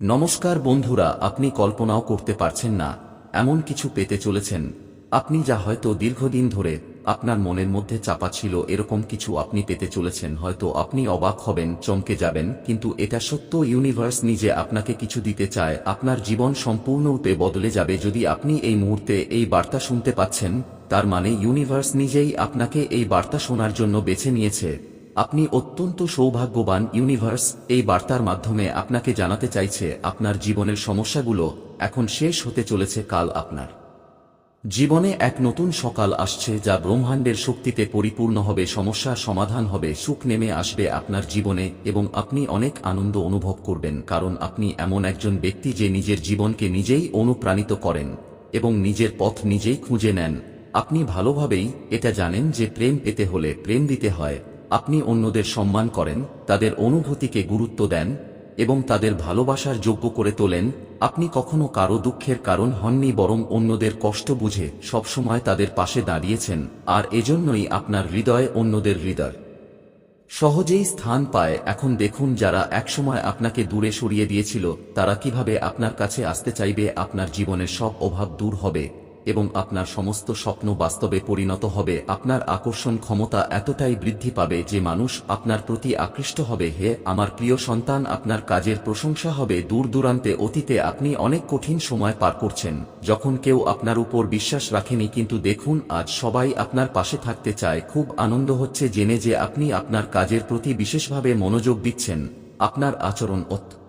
নমস্কার বন্ধুরা, আপনি কল্পনাও করতে পারছেন না, এমন কিছু পেতে চলেছেন। আপনি যা হয়তো দীর্ঘদিন ধরে আপনার মনের মধ্যে চাপা ছিল, এরকম কিছু আপনি পেতে চলেছেন। হয়তো আপনি অবাক হবেন, চমকে যাবেন, কিন্তু এটা সত্য ইউনিভার্স নিজে আপনাকে কিছু দিতে চায়। আপনার জীবন সম্পূর্ণরূপে বদলে যাবে যদি আপনি এই মুহূর্তে এই বার্তা শুনতে পাচ্ছেন। তার মানে ইউনিভার্স নিজেই আপনাকে এই বার্তা শোনার জন্য বেছে নিয়েছে। আপনি অত্যন্ত সৌভাগ্যবান ইউনিভার্স, এই বার্তার মাধ্যমে আপনাকে জানাতে চাইছে আপনার জীবনের সমস্যাগুলো এখন শেষ হতে চলেছে কাল আপনার। জীবনে এক নতুন সকাল আসছে যা ব্রহ্মাণ্ডের শক্তিতে পরিপূর্ণ হবে সমস্যার সমাধান হবে, সুখ নেমে আসবে আপনার জীবনে এবং আপনি অনেক আনন্দ অনুভব করবেন কারণ আপনি এমন একজন ব্যক্তি যে নিজের জীবনকে নিজেই অনুপ্রাণিত করেন এবং নিজের পথ নিজেই খুঁজে নেন। আপনি ভালোভাবেই এটা জানেন যে প্রেম পেতে হলে প্রেম দিতে হয়। আপনি অন্যদের সম্মান করেন, তাদের অনুভূতিকে গুরুত্ব দেন, এবং তাদের ভালোবাসার যোগ্য করে তোলেন, আপনি কখনো কারও দুঃখের কারণ হননি বরং অন্যদের কষ্ট বুঝে সবসময় তাদের পাশে দাঁড়িয়েছেন, আর এজন্যই আপনার হৃদয়ে অন্যদের হৃদয়। সহজেই স্থান পায়, এখন দেখুন যারা একসময় আপনাকে দূরে সরিয়ে দিয়েছিল, তারা কীভাবে আপনার কাছে আসতে চাইবে, আপনার জীবনের সব অভাব দূর হবে এবং আপনার সমস্ত স্বপ্ন বাস্তবে পরিণত হবে। আপনার আকর্ষণ ক্ষমতা এতটাই বৃদ্ধি পাবে যে মানুষ আপনার প্রতি আকৃষ্ট হবে। হে, আমার প্রিয় সন্তান, আপনার কাজের প্রশংসা হবে। দূর দূরান্তে অতীতে আপনি অনেক কঠিন সময় পার করছেন, যখন কেউ আপনার উপর বিশ্বাস রাখেনি, কিন্তু দেখুন, আজ সবাই আপনার পাশে থাকতে চায়। খুব আনন্দ হচ্ছে জেনে যে আপনি আপনার কাজের প্রতি বিশেষভাবে মনোযোগ দিচ্ছেন। আপনার আচরণ অত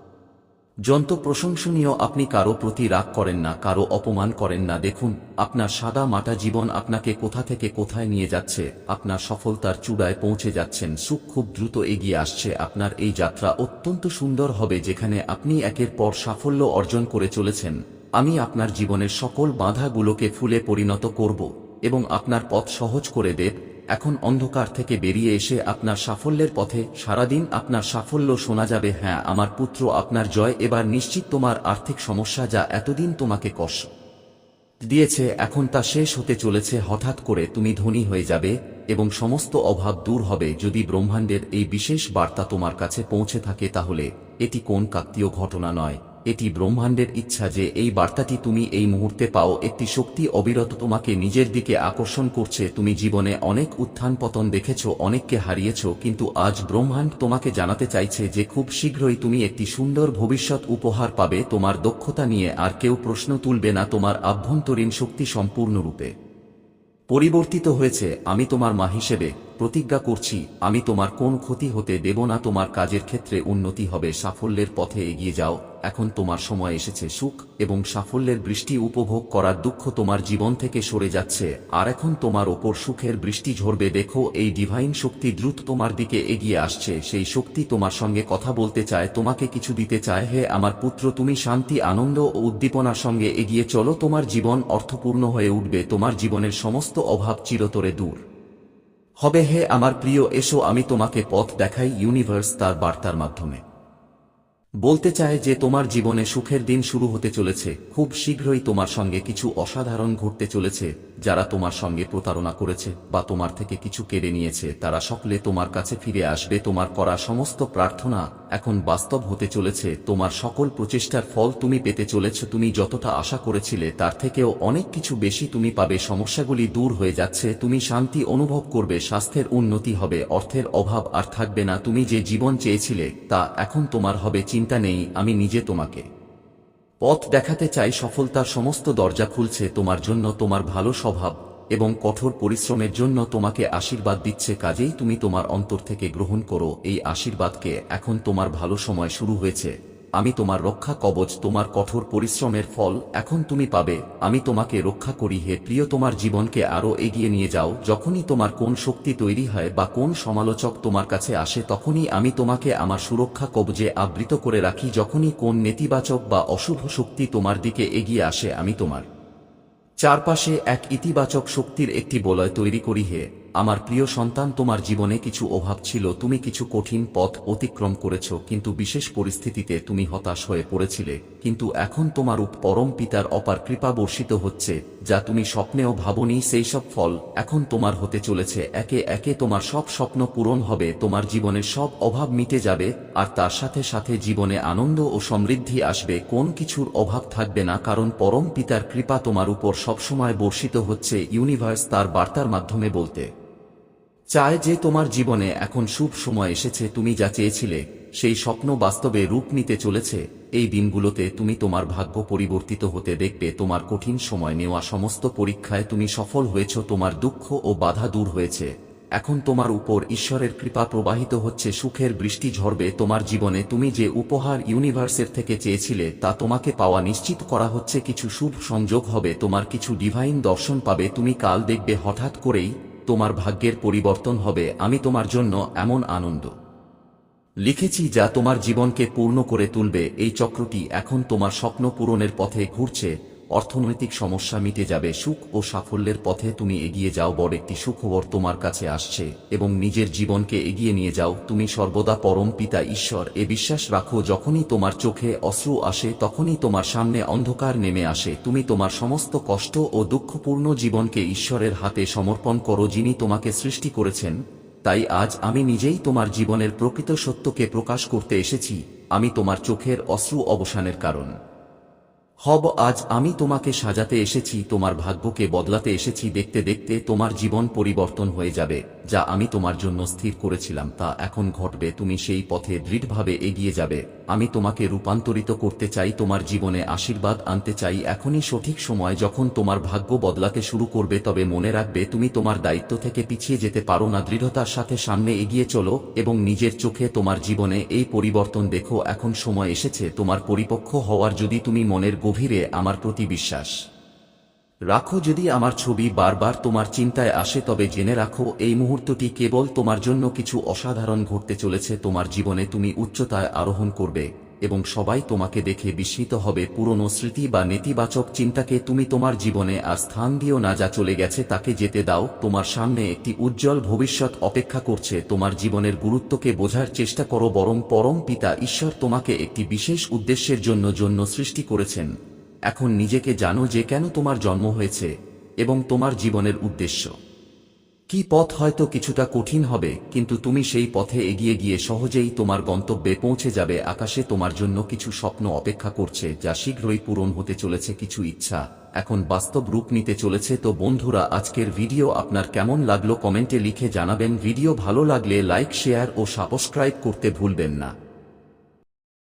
যন্ত প্রশংসনীয় আপনি কারও প্রতি রাগ করেন না, কারও অপমান করেন না। দেখুন, আপনার সাদা মাটা জীবন আপনাকে কোথা থেকে কোথায় নিয়ে যাচ্ছে, আপনার সফলতার চূড়ায় পৌঁছে যাচ্ছেন, সুখ খুব দ্রুত এগিয়ে আসছে, আপনার এই যাত্রা অত্যন্ত সুন্দর হবে যেখানে আপনি একের পর সাফল্য অর্জন করে চলেছেন। আমি আপনার জীবনের সকল বাধাগুলোকে ফুলে পরিণত করব এবং আপনার পথ সহজ করে দেব। এখন অন্ধকার থেকে বেরিয়ে এসে আপনার সাফল্যের পথে সারাদিন আপনার সাফল্য শোনা যাবে। হ্যাঁ আমার পুত্র, আপনার জয়। এবার নিশ্চিত তোমার আর্থিক সমস্যা যা এতদিন তোমাকে কষ্ট দিয়েছে, এখন তা শেষ হতে চলেছে। হঠাৎ করে তুমি ধনী হয়ে যাবে এবং সমস্ত অভাব দূর হবে। যদি ব্রহ্মাণ্ডের এই বিশেষ বার্তা তোমার কাছে পৌঁছে থাকে তাহলে এটি কোন কাকতীয় ঘটনা নয়। এটি ব্রহ্মাণ্ডের ইচ্ছা যে এই বার্তাটি তুমি এই মুহূর্তে পাও। একটি শক্তি অবিরত তোমাকে নিজের দিকে আকর্ষণ করছে। তুমি জীবনে অনেক উত্থান পতন দেখেছ, অনেককে হারিয়েছ, কিন্তু আজ ব্রহ্মাণ্ড তোমাকে জানাতে চাইছে যে খুব শীঘ্রই তুমি একটি সুন্দর ভবিষ্যৎ উপহার পাবে। তোমার দক্ষতা নিয়ে আর কেউ প্রশ্ন তুলবে না। তোমার আভ্যন্তরীণ শক্তি সম্পূর্ণরূপে পরিবর্তিত হয়েছে। আমি তোমার মা হিসেবে প্রতিজ্ঞা করছি, আমি তোমার কোন ক্ষতি হতে দেব না। তোমার কাজের ক্ষেত্রে উন্নতি হবে, সাফল্যের পথে এগিয়ে যাও। এখন তোমার সময় এসেছে, সুখ এবং সাফল্যের বৃষ্টি উপভোগ করার দুঃখ তোমার জীবন থেকে সরে যাচ্ছে। আর এখন তোমার ওপর সুখের বৃষ্টি ঝরবে, দেখো এই ডিভাইন শক্তি দ্রুত তোমার দিকে এগিয়ে আসছে। সেই শক্তি তোমার সঙ্গে কথা বলতে চায়, তোমাকে কিছু দিতে চায়, হে আমার পুত্র, তুমি শান্তি, আনন্দ ও উদ্দীপনার সঙ্গে এগিয়ে চলো, তোমার জীবন অর্থপূর্ণ হয়ে উঠবে, তোমার জীবনের সমস্ত অভাব চিরতরে দূর। হবে, হে আমার প্রিয়, এসো, আমি তোমাকে পথ দেখাই ইউনিভার্স তার বার্তার মাধ্যমে। বলতে চায় যে তোমার জীবনে সুখের দিন শুরু হতে চলেছে, খুব শীঘ্রই তোমার সঙ্গে কিছু অসাধারণ ঘটতে চলেছে। যারা তোমার সঙ্গে প্রতারণা করেছে বা তোমার থেকে কিছু কেড়ে নিয়েছে, তারা সকলে তোমার কাছে ফিরে আসবে। তোমার করা সমস্ত প্রার্থনা এখন বাস্তব হতে চলেছে। তোমার সকল প্রচেষ্টার ফল তুমি পেতে চলেছ। তুমি যতটা আশা করেছিলে, তার থেকেও অনেক কিছু বেশি তুমি পাবে। সমস্যাগুলি দূর হয়ে যাচ্ছে। তুমি শান্তি অনুভব করবে। স্বাস্থ্যের উন্নতি হবে। অর্থের অভাব আর থাকবে না। তুমি যে জীবন চেয়েছিলে, তা এখন তোমার হবে। চিন্তা নেই, আমি নিজে তোমাকে পথ দেখাতে চাই সফলতার সমস্ত দরজা খুলছে তোমার জন্য তোমার ভালো স্বভাব এবং কঠোর পরিশ্রমের জন্য তোমাকে আশীর্বাদ দিচ্ছে কাজেই তুমি তোমার অন্তর থেকে গ্রহণ করো, এই আশীর্বাদকে এখন তোমার ভালো সময় শুরু হয়েছে। আমি তোমার রক্ষা কবচ, তোমার কঠোর পরিশ্রমের ফল এখন তুমি পাবে। আমি তোমাকে রক্ষা করি হে প্রিয়, তোমার জীবনকে আরও এগিয়ে নিয়ে যাও। যখনই তোমার কোন শক্তি তৈরি হয় বা কোন সমালোচক তোমার কাছে আসে, তখনই আমি তোমাকে আমার সুরক্ষা কবজে আবৃত করে রাখি। যখনই কোন নেতিবাচক বা অশুভ শক্তি তোমার দিকে এগিয়ে আসে, আমি তোমার চারপাশে এক ইতিবাচক শক্তির একটি বলয় তৈরি করি হে। আমার প্রিয় সন্তান, তোমার জীবনে কিছু অভাব ছিল, তুমি কিছু কঠিন পথ অতিক্রম করেছ, কিন্তু বিশেষ পরিস্থিতিতে তুমি হতাশ হয়ে পড়েছিলে, কিন্তু এখন তোমার পরম পিতার অপার কৃপা বর্ষিত হচ্ছে, যা তুমি স্বপ্নেও ভাবনি সেই সব ফল এখন তোমার হতে চলেছে। একে একে তোমার সব স্বপ্ন পূরণ হবে, তোমার জীবনের সব অভাব মিটে যাবে, আর তার সাথে সাথে জীবনে আনন্দ ও সমৃদ্ধি আসবে। কোন কিছুর অভাব থাকবে না, কারণ পরম পিতার কৃপা তোমার উপর সবসময় বর্ষিত হচ্ছে। ইউনিভার্স তার বার্তার মাধ্যমে বলতে চায় যে তোমার জীবনে এখন শুভ সময় এসেছে, তুমি যা চেয়েছিলে, সেই স্বপ্ন বাস্তবে রূপ নিতে চলেছে। এই দিনগুলোতে তুমি তোমার ভাগ্য পরিবর্তিত হতে দেখবে, তোমার কঠিন সময় নেওয়া সমস্ত পরীক্ষায় তুমি সফল হয়েছ, তোমার দুঃখ ও বাধা দূর হয়েছে। এখন তোমার উপর ঈশ্বরের কৃপা প্রবাহিত হচ্ছে, সুখের বৃষ্টি ঝরবে, তোমার জীবনে তুমি যে উপহার ইউনিভার্সের থেকে চেয়েছিলে, তা তোমাকে পাওয়া নিশ্চিত করা হচ্ছে, কিছু শুভ সংযোগ হবে, তোমার কিছু ডিভাইন দর্শন পাবে, তুমি কাল দেখবে হঠাৎ করেই তোমার ভাগ্যের পরিবর্তন হবে, আমি তোমার জন্য এমন আনন্দ। লিখেছি, যা তোমার জীবনকে পূর্ণ করে তুলবে, এই চক্রটি এখন তোমার স্বপ্ন পূরণের পথে ঘুরছে অর্থনৈতিক সমস্যা মিটে যাবে, সুখ ও সাফল্যের পথে তুমি এগিয়ে যাও, বড় একটি সুখবর তোমার কাছে আসছে, এবং নিজের জীবনকে এগিয়ে নিয়ে যাও, তুমি সর্বদা পরম পিতা ঈশ্বর, এ বিশ্বাস রাখো, যখনই তোমার চোখে অশ্রু আসে, তখনই তোমার সামনে অন্ধকার নেমে আসে, তুমি তোমার সমস্ত কষ্ট ও দুঃখপূর্ণ জীবনকে ঈশ্বরের হাতে সমর্পণ করো, যিনি তোমাকে সৃষ্টি করেছেন। তাই আজ আমি নিজেই তোমার জীবনের প্রকৃত সত্যকে প্রকাশ করতে এসেছি, আমি তোমার চোখের অশ্রু অবসানের কারণ। হব, আজ আমি তোমাকে সাজাতে এসেছি, তোমার ভাগ্যকে বদলাতে এসেছি, দেখতে দেখতে তোমার জীবন পরিবর্তন হয়ে যাবে, যা আমি তোমার জন্য স্থির করেছিলাম, তা এখন ঘটবে, তুমি সেই পথে দৃঢ়ভাবে এগিয়ে যাবে, আমি তোমাকে রূপান্তরিত করতে চাই, তোমার জীবনে আশীর্বাদ আনতে চাই, এখনই সঠিক সময়, যখন তোমার ভাগ্য বদলাতে শুরু করবে, তবে মনে রাখবে, তুমি তোমার দায়িত্ব থেকে পিছিয়ে যেতে পারো না, দৃঢ়তার সাথে সামনে এগিয়ে চলো, এবং নিজের চোখে তোমার জীবনে এই পরিবর্তন দেখো, এখন সময় এসেছে, তোমার পরিপক্ষ হওয়ার, যদি তুমি মনের গভীরে আমার প্রতি বিশ্বাস। রাখো যদি আমার ছবি বারবার তোমার চিন্তায় আসে তবে জেনে রাখো, এই মুহূর্তটি কেবল তোমার জন্য কিছু অসাধারণ ঘটতে চলেছে, তোমার জীবনে তুমি উচ্চতায় আরোহণ করবে। এবং সবাই তোমাকে দেখে বিস্মিত হবে। পুরনো স্মৃতি বা নেতিবাচক চিন্তাকে তুমি তোমার জীবনে আর স্থান দিও না, যা চলে গেছে তাকে যেতে দাও। তোমার সামনে একটি উজ্জ্বল ভবিষ্যৎ অপেক্ষা করছে। তোমার জীবনের গুরুত্বকে বোঝার চেষ্টা করো, বরং পরম পিতা ঈশ্বর তোমাকে একটি বিশেষ উদ্দেশ্যের জন্য জন্য সৃষ্টি করেছেন। এখন নিজেকে জানো যে কেন তোমার জন্ম হয়েছে এবং তোমার জীবনের উদ্দেশ্য। কি পথ হয়তো কিছুটা কঠিন হবে, কিন্তু তুমি সেই পথে এগিয়ে গিয়ে সহজেই তোমার গন্তব্যে পৌঁছে যাবে। আকাশে তোমার জন্য কিছু স্বপ্ন অপেক্ষা করছে, যা শীঘ্রই পূরণ হতে চলেছে কিছু ইচ্ছা। এখন বাস্তব রূপ নিতে চলেছে, তো বন্ধুরা, আজকের ভিডিও আপনার কেমন লাগল কমেন্টে লিখে জানাবেন। ভিডিও ভালো লাগলে লাইক, শেয়ার ও সাবস্ক্রাইব করতে ভুলবেন না।